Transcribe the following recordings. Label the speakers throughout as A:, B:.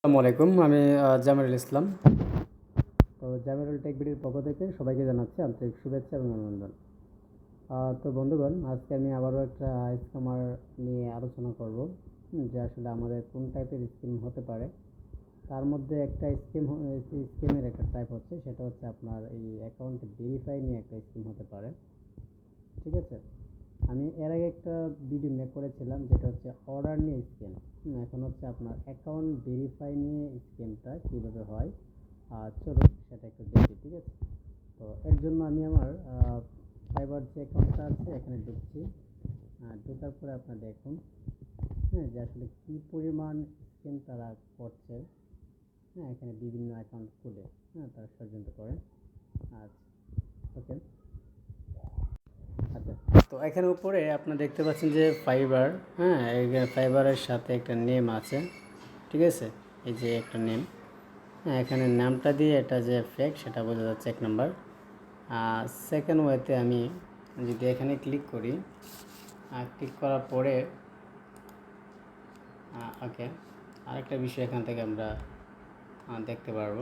A: আসসালামু আলাইকুম, আমি জামিরুল ইসলাম। তো জামিরুল টেক বিডির পক্ষ থেকে সবাইকে জানাচ্ছি আন্তরিক শুভেচ্ছা এবং অভিনন্দন। তো বন্ধুগণ, আজকে আমি আবারও একটা স্কিমার নিয়ে আলোচনা করব যে আসলে আমাদের কোন টাইপের স্কিম হতে পারে। তার মধ্যে একটা স্কিম স্কিমের একটা টাইপ হচ্ছে, সেটা হচ্ছে আপনার এই অ্যাকাউন্ট ভেরিফাই নিয়ে একটা স্কিম হতে পারে। ঠিক আছে? আমি এর আগে একটা ভিডিও মেক করেছিলাম, যেটা হচ্ছে অর্ডার নিয়ে স্ক্যাম এখন হচ্ছে আপনার অ্যাকাউন্ট ভেরিফাই নিয়ে স্ক্যামটা কীভাবে হয়? আর চলুন, সেটা একটু দেখি, ঠিক আছে? তো এর জন্য আমি আমার ফাইবার যে অ্যাকাউন্টটা আছে, এখানে ঢুকছি। ঢোকার পরে আপনার দেখুন হ্যাঁ যে আসলে কী পরিমাণ স্ক্যাম তারা করছে। হ্যাঁ এখানে বিভিন্ন অ্যাকাউন্ট খুলে হ্যাঁ তারা ষড়যন্ত্র করে আচ্ছা ওকে তো এখানে উপরে আপনারা দেখতে পাচ্ছেন যে ফাইবার হ্যাঁ ফাইবারের সাথে একটা নেম আছে, ঠিক আছে? এই যে একটা নেম হ্যাঁ এখানে নামটা দিয়ে এটা যে ফেক সেটা বোঝা যাচ্ছে এক নম্বর আর সেকেন্ড ওয়েতে আমি যদি এখানে ক্লিক করি, আর ক্লিক করার পরে ওকে আরেকটা বিষয় এখান থেকে আমরা দেখতে পারব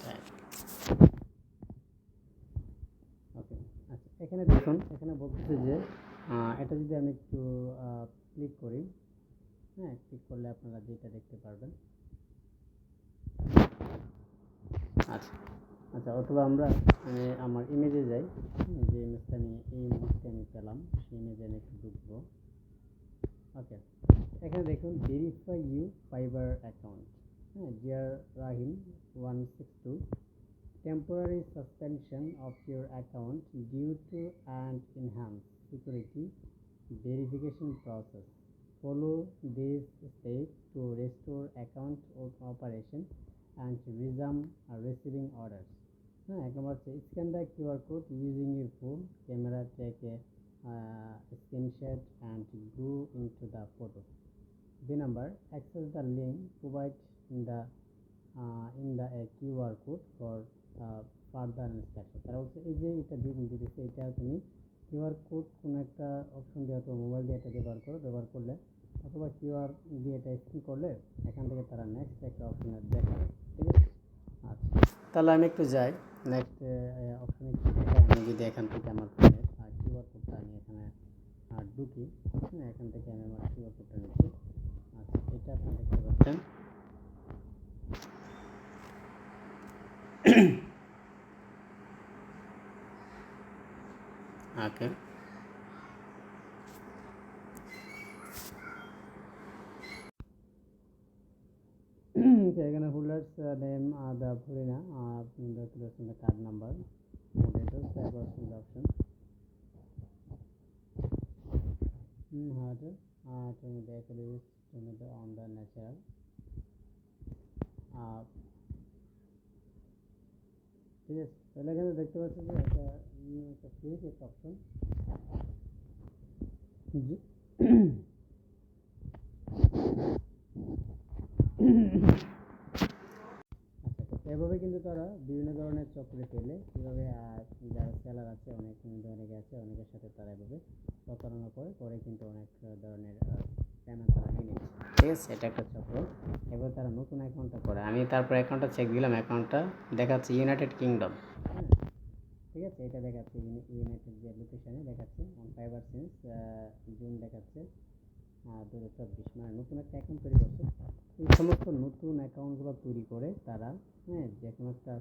A: Right. ওকে আচ্ছা এখানে দেখুন এখানে বলতেছে যে এটা যদি আমি একটু ক্লিক করি হ্যাঁ ক্লিক করলে আপনারা যেটা দেখতে পারবেন। আচ্ছা আচ্ছা অথবা আমরা আমি আমার ইমেজে যাই হুম, যে ইমেজটা আমি এই মুহূর্তে আমি পেলাম সেই ইমেজে আমি একটু ঢুকবো। ওকে এখানে দেখুন ভেরিফাই ইউ ফাইবার অ্যাকাউন্ট হ্যাঁ Ziaur Rahim one six two temporary suspension of your account due to an enhanced security verification process. Follow these steps to restore account o- operation and resume uh, receiving orders. হ্যাঁ এক নম্বর হচ্ছে scan the QR code using your phone camera take a screenshot and go into the photo দুই number access the link provide in the in the QR code for further instruction তারা বলছে, এই যে এটা দিয়ে দিতেছে এটা তুমি কিউআর কোড কোনো একটা অপশন দিয়ে অথবা মোবাইল দিয়ে এটা ব্যবহার করো, ব্যবহার করলে অথবা কিউআর দিয়ে এটা স্ক্যান করলে এখান থেকে তারা নেক্সট একটা অপশনে দেখাবে। ঠিক আছে? আচ্ছা তাহলে আমি একটু যাই। নেক্সট অপশনে আমি যদি এখান থেকে আমার ফোনের কিউআর কোডটা আমি এখানে ঢুকি হ্যাঁ এখান থেকে আমি আমার কিউআর কোডটা নিচ্ছি আচ্ছা এটা আপনি দেখতে পাচ্ছেন ওকে এখানে holders name uh, hmm, hard uh, to the actually to the on the natural uh, ঠিক আছে, তাহলে এখানে দেখতে পাচ্ছেন যে একটা একটা ফ্রিজ একটা অপশন এভাবে কিন্তু তারা বিভিন্ন ধরনের চক্রে ফেলে। কীভাবে যারা সেলার আছে, অনেক অনেকে আছে, অনেকের সাথে তারা এভাবে প্রতারণা করে পরে কিন্তু অনেক ধরনের পেমেন্ট তারা নিয়ে। নিচ্ছে ঠিক আছে, এটা একটা চক্র। এবার তারা নতুন অ্যাকাউন্টটা করে। আমি তারপর অ্যাকাউন্টটা চেক দিলাম অ্যাকাউন্টটা দেখাচ্ছে ইউনাইটেড কিংডম ঠিক আছে? এটা দেখাচ্ছে ইউনাইটেড যে লোকেশনে দেখাচ্ছে অন ফাইবার সিন্স জুন দেখাচ্ছে। দু হাজার চব্বিশ মানে নতুন একটা অ্যাকাউন্ট তৈরি করছে। এই সমস্ত নতুন অ্যাকাউন্টগুলো তৈরি করে তারা হ্যাঁ যে কোনো একটা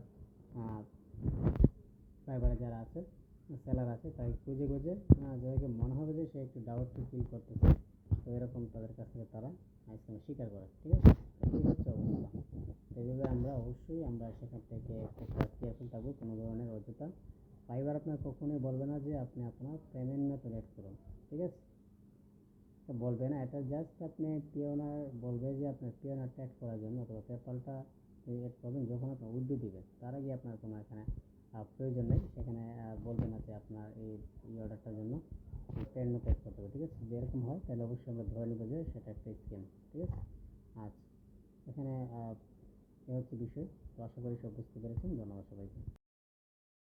A: ফাইবারে যারা আছে সেলার আছে, তাই খুঁজে খুঁজে যাদেরকে মনে হবে যে সে একটু ডাউট ফিল করতেছে, তো এরকম তাদের কাছ থেকে তারা আইসক্রিম স্বীকার করে, ঠিক আছে এই হচ্ছে অবস্থা এইভাবে আমরা অবশ্যই আমরা সেখান থেকে কেয়ারফুল থাকব কোনো ধরনের অযথা। ফাইবার আপনার কখনোই বলবে না যে আপনি আপনার পেমেন্ট মেথড অ্যাড করুন, ঠিক আছে? বলবে না, এটা জাস্ট আপনি পিওনার বলবে যে আপনার পিওনারটা অ্যাড করার জন্য অথবা পেপালটা অ্যাড করবেন যখন আপনার উদ্যু দিবে, তার আগে আপনার কোনো এখানে প্রয়োজন নেই। সেখানে বলবে না যে আপনার এই এই অর্ডারটার জন্য পেন নোট অ্যাড করতে হবে, ঠিক আছে? যদি এরকম হয়, তাহলে অবশ্যই আমরা ধরে নেব যে সেটা একটা স্ক্যাম ঠিক আছে? আচ্ছা এখানে এ হচ্ছে বিষয়। তো আশা করি সব বুঝতে পেরেছেন। ধন্যবাদ সবাইকে।